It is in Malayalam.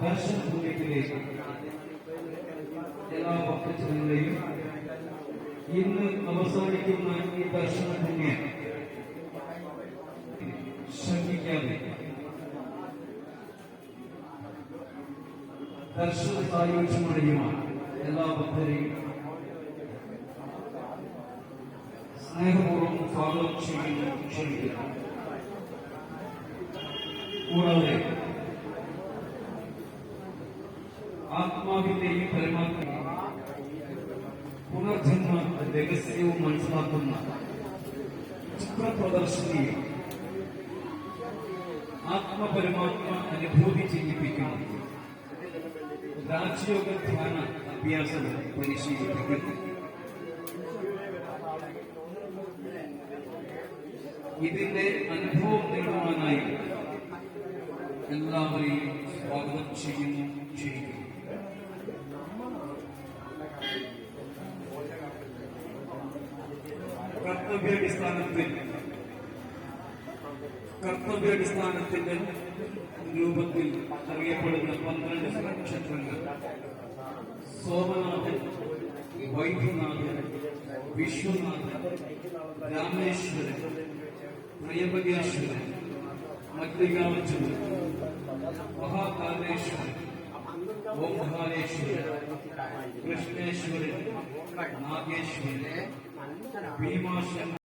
ദർശന ഭൂമിയിലേക്ക് എല്ലാ ഭക്തജനങ്ങളെയും ഇന്ന് അവസാനിക്കുന്ന ഈ ദർശന ശ്രദ്ധിക്കാതെ ദർശന സായുജ്യമടയുമാണ് എല്ലാ ഭക്തരെയും സ്നേഹപൂർവം സ്വാഗതം ചെയ്യുന്നു ക്ഷണിക്കുന്നു. കൂടാതെ ആത്മാവിന്റെയും പരമാത്മ പുനർജന്മ രഹസ്യവും മനസ്സിലാക്കുന്ന ചിത്രപ്രദർശനിയും ആത്മപരമാത്മ അനുഭൂതി ചെയ്യിപ്പിക്കുന്നു. രാജയോഗ ധ്യാന അഭ്യാസം പരിശീലിപ്പിക്കുന്നു. ഇതിന്റെ അനുഭവം നേടുവാനായി എല്ലാവരെയും സ്വാഗതം ചെയ്യുന്നു. കർത്തവ്യാടിസ്ഥാനത്തിൽ കർത്തവ്യാടിസ്ഥാനത്തിന്റെ രൂപത്തിൽ അറിയപ്പെടുന്ന പന്ത്രണ്ട് നക്ഷത്രങ്ങൾ സോമനാഥൻ വൈദ്യനാഥൻ വിശ്വനാഥൻ രാമേശ്വരൻ പ്രിയപര്യാശ്വരൻ മല്ലികാർജുനൻ മഹാകാലേശ്വരൻ ഓംകാരേശ്വരൻ కృష్ణేశ్వరి నాగేశ్వరి భీమాశ్వరి